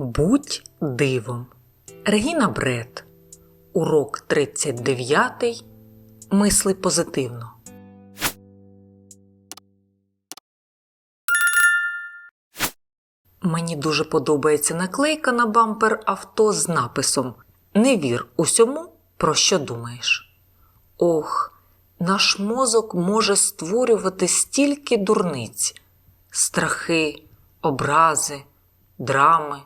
Будь дивом. Регіна Бред. Урок 39. Мисли позитивно. Мені дуже подобається наклейка на бампер авто з написом Не вір усьому, про що думаєш. Ох, наш мозок може створювати стільки дурниць, страхи, образи, драми.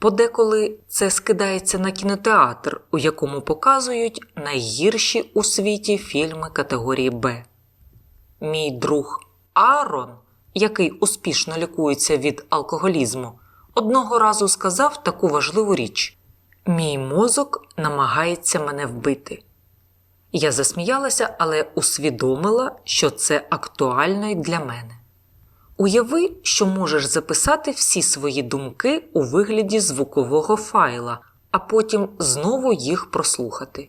Подеколи це скидається на кінотеатр, у якому показують найгірші у світі фільми категорії Б. Мій друг Аарон, який успішно лікується від алкоголізму, одного разу сказав таку важливу річ: Мій мозок намагається мене вбити. Я засміялася, але усвідомила, що це актуально й для мене. Уяви, що можеш записати всі свої думки у вигляді звукового файла, а потім знову їх прослухати.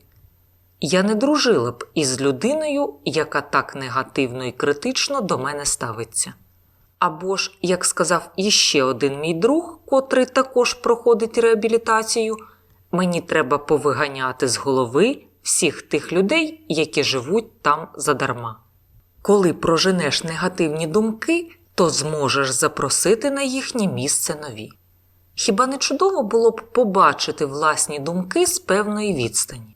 Я не дружила б із людиною, яка так негативно і критично до мене ставиться. Або ж, як сказав іще один мій друг, котрий також проходить реабілітацію, мені треба повиганяти з голови всіх тих людей, які живуть там задарма. Коли проженеш негативні думки, то зможеш запросити на їхнє місце нові. Хіба не чудово було б побачити власні думки з певної відстані?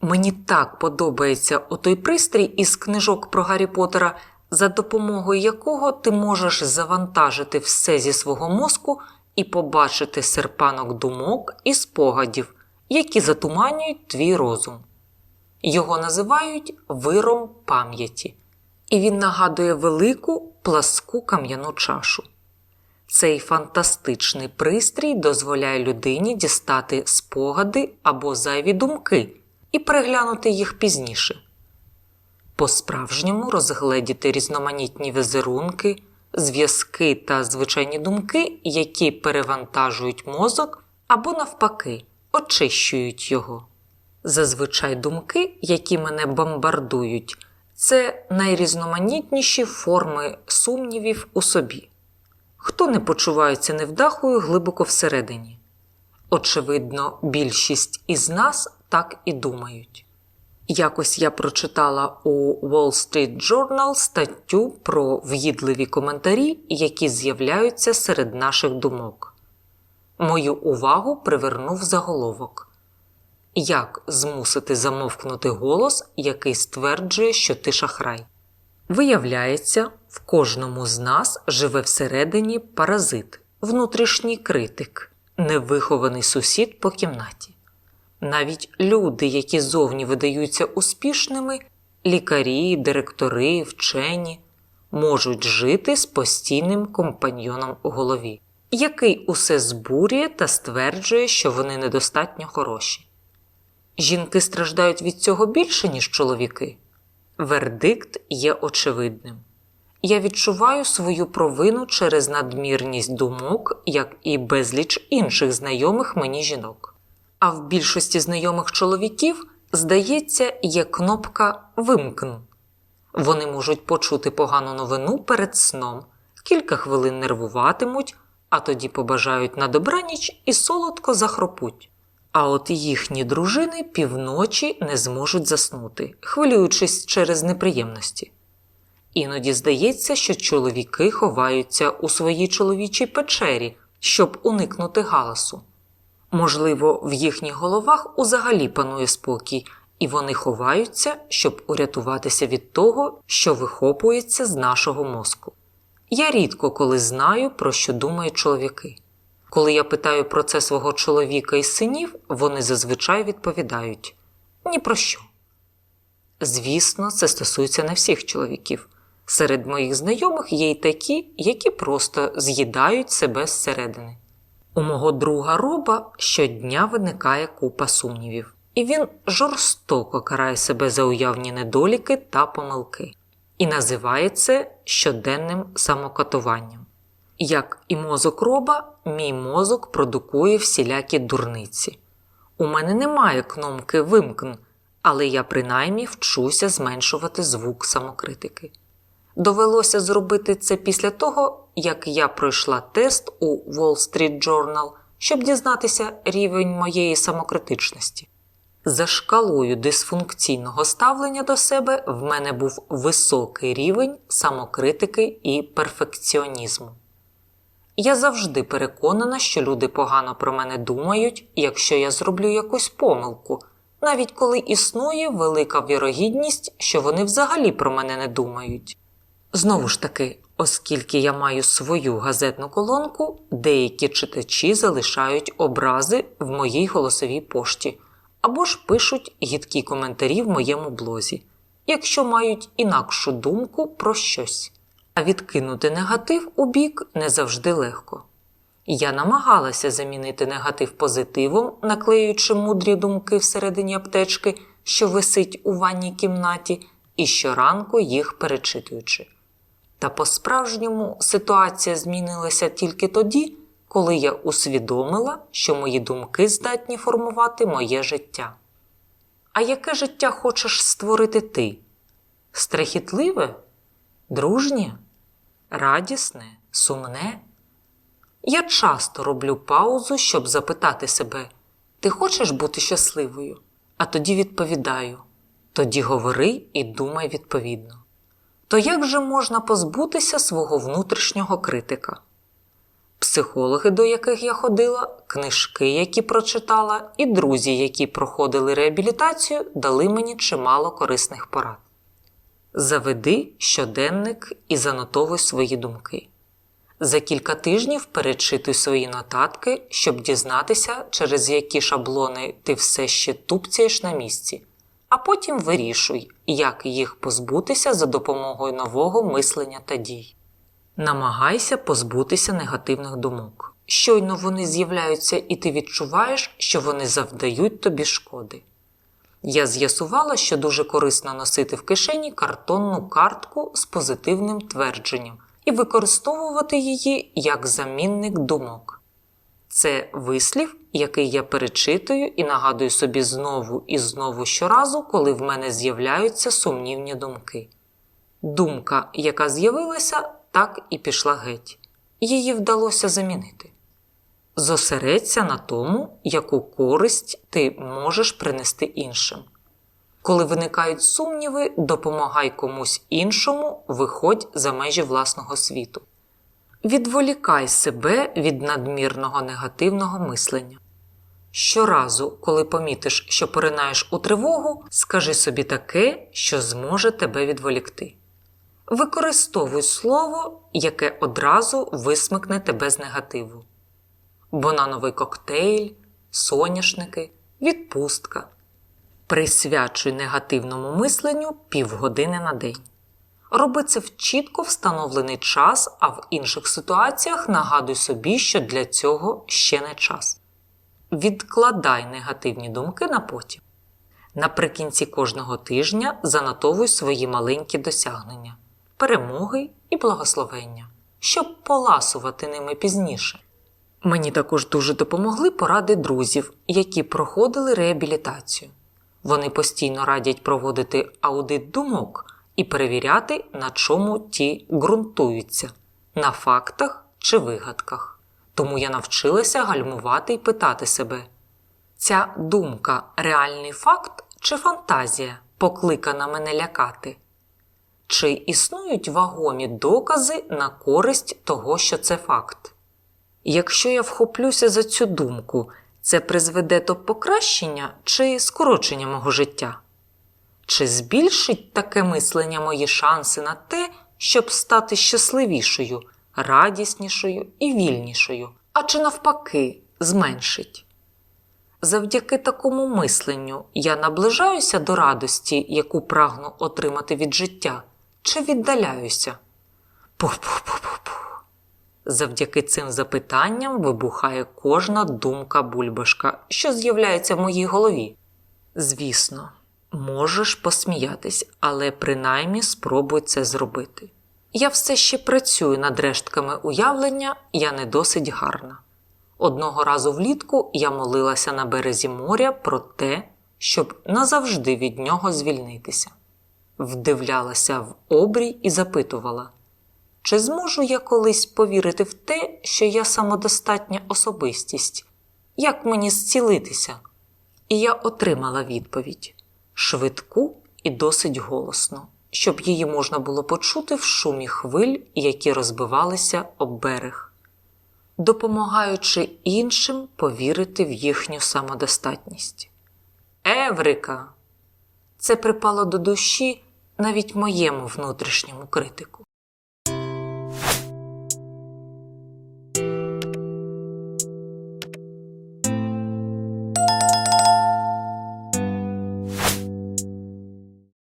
Мені так подобається отой пристрій із книжок про Гаррі Поттера, за допомогою якого ти можеш завантажити все зі свого мозку і побачити серпанок думок і спогадів, які затуманюють твій розум. Його називають виром пам'яті, і він нагадує велику пласку кам'яну чашу. Цей фантастичний пристрій дозволяє людині дістати спогади або зайві думки і переглянути їх пізніше. По-справжньому розгледіти різноманітні візерунки, зв'язки та звичайні думки, які перевантажують мозок або, навпаки, очищують його. Зазвичай думки, які мене бомбардують, це найрізноманітніші форми сумнівів у собі. Хто не почувається невдахою глибоко всередині? Очевидно, більшість із нас так і думають. Якось я прочитала у Wall Street Journal статтю про в'їдливі коментарі, які з'являються серед наших думок. Мою увагу привернув заголовок Як змусити замовкнути голос, який стверджує, що ти шахрай. Виявляється, в кожному з нас живе всередині паразит, внутрішній критик, невихований сусід по кімнаті. Навіть люди, які зовні видаються успішними, лікарі, директори, вчені, можуть жити з постійним компаньйоном у голові, який усе збурює та стверджує, що вони недостатньо хороші. Жінки страждають від цього більше, ніж чоловіки. Вердикт є очевидним. Я відчуваю свою провину через надмірність думок, як і безліч інших знайомих мені жінок. А в більшості знайомих чоловіків, здається, є кнопка Вимкн. Вони можуть почути погану новину перед сном, кілька хвилин нервуватимуть, а тоді побажають на добраніч і солодко захропуть. А от їхні дружини півночі не зможуть заснути, хвилюючись через неприємності. Іноді здається, що чоловіки ховаються у своїй чоловічій печері, щоб уникнути галасу. Можливо, в їхніх головах узагалі панує спокій, і вони ховаються, щоб урятуватися від того, що вихопується з нашого мозку. Я рідко коли знаю, про що думають чоловіки. Коли я питаю про це свого чоловіка і синів, вони зазвичай відповідають ні про що. Звісно, це стосується не всіх чоловіків. Серед моїх знайомих є й такі, які просто з'їдають себе зсередини. У мого друга роба щодня виникає купа сумнівів, і він жорстоко карає себе за уявні недоліки та помилки і називає це щоденним самокатуванням. Як і мозок роба, мій мозок продукує всілякі дурниці. У мене немає кнопки вимкн, але я принаймні вчуся зменшувати звук самокритики. Довелося зробити це після того, як я пройшла тест у Wall Street Journal щоб дізнатися рівень моєї самокритичності. За шкалою дисфункційного ставлення до себе в мене був високий рівень самокритики і перфекціонізму. Я завжди переконана, що люди погано про мене думають, якщо я зроблю якусь помилку, навіть коли існує велика вірогідність, що вони взагалі про мене не думають. Знову ж таки, оскільки я маю свою газетну колонку, деякі читачі залишають образи в моїй голосовій пошті або ж пишуть гідкі коментарі в моєму блозі, якщо мають інакшу думку про щось. А відкинути негатив у бік не завжди легко. Я намагалася замінити негатив позитивом, наклеюючи мудрі думки всередині аптечки, що висить у ванній кімнаті, і щоранку їх перечитуючи. Та по-справжньому ситуація змінилася тільки тоді, коли я усвідомила, що мої думки здатні формувати моє життя. А яке життя хочеш створити ти? Страхітливе? Дружнє? Радісне? Сумне? Я часто роблю паузу, щоб запитати себе: ти хочеш бути щасливою? А тоді відповідаю: тоді говори і думай відповідно. То як же можна позбутися свого внутрішнього критика? Психологи, до яких я ходила, книжки, які прочитала, і друзі, які проходили реабілітацію, дали мені чимало корисних порад. Заведи щоденник і занотовуй свої думки. За кілька тижнів перечитуй свої нотатки, щоб дізнатися, через які шаблони ти все ще тупцяєш на місці, а потім вирішуй, як їх позбутися за допомогою нового мислення та дій. Намагайся позбутися негативних думок. Щойно вони з'являються, і ти відчуваєш, що вони завдають тобі шкоди. Я з'ясувала, що дуже корисно носити в кишені картонну картку з позитивним твердженням і використовувати її як замінник думок. Це вислів, який я перечитую і нагадую собі знову і знову щоразу, коли в мене з'являються сумнівні думки. Думка, яка з'явилася, так і пішла геть. Її вдалося замінити. Зосередься на тому, яку користь ти можеш принести іншим. Коли виникають сумніви, допомагай комусь іншому, виходь за межі власного світу. Відволікай себе від надмірного негативного мислення. Щоразу, коли помітиш, що поринаєш у тривогу, скажи собі таке, що зможе тебе відволікти. Використовуй слово, яке одразу висмикне тебе з негативу. Банановий коктейль, соняшники, відпустка. Присвячуй негативному мисленню півгодини на день. Роби це в чітко встановлений час, а в інших ситуаціях нагадуй собі, що для цього ще не час. Відкладай негативні думки на потім. Наприкінці кожного тижня занотовуй свої маленькі досягнення, перемоги і благословення, щоб поласувати ними пізніше. Мені також дуже допомогли поради друзів, які проходили реабілітацію. Вони постійно радять проводити аудит думок і перевіряти, на чому ті ґрунтуються на фактах чи вигадках. Тому я навчилася гальмувати і питати себе: ця думка реальний факт чи фантазія, покликана мене лякати? Чи існують вагомі докази на користь того, що це факт? Якщо я вхоплюся за цю думку, це призведе до покращення чи скорочення мого життя? Чи збільшить таке мислення мої шанси на те, щоб стати щасливішою, радіснішою і вільнішою, а чи навпаки зменшить? Завдяки такому мисленню я наближаюся до радості, яку прагну отримати від життя, чи віддаляюся? Пух-пух-пух-пух. Завдяки цим запитанням вибухає кожна думка бульбашка, що з'являється в моїй голові. Звісно, можеш посміятись, але принаймні спробуй це зробити. Я все ще працюю над рештками уявлення, я не досить гарна. Одного разу влітку я молилася на березі моря про те, щоб назавжди від нього звільнитися. Вдивлялася в обрій і запитувала, чи зможу я колись повірити в те, що я самодостатня особистість? Як мені зцілитися? І я отримала відповідь швидку і досить голосно, щоб її можна було почути в шумі хвиль, які розбивалися об берег, допомагаючи іншим повірити в їхню самодостатність. Еврика! Це припало до душі навіть моєму внутрішньому критику.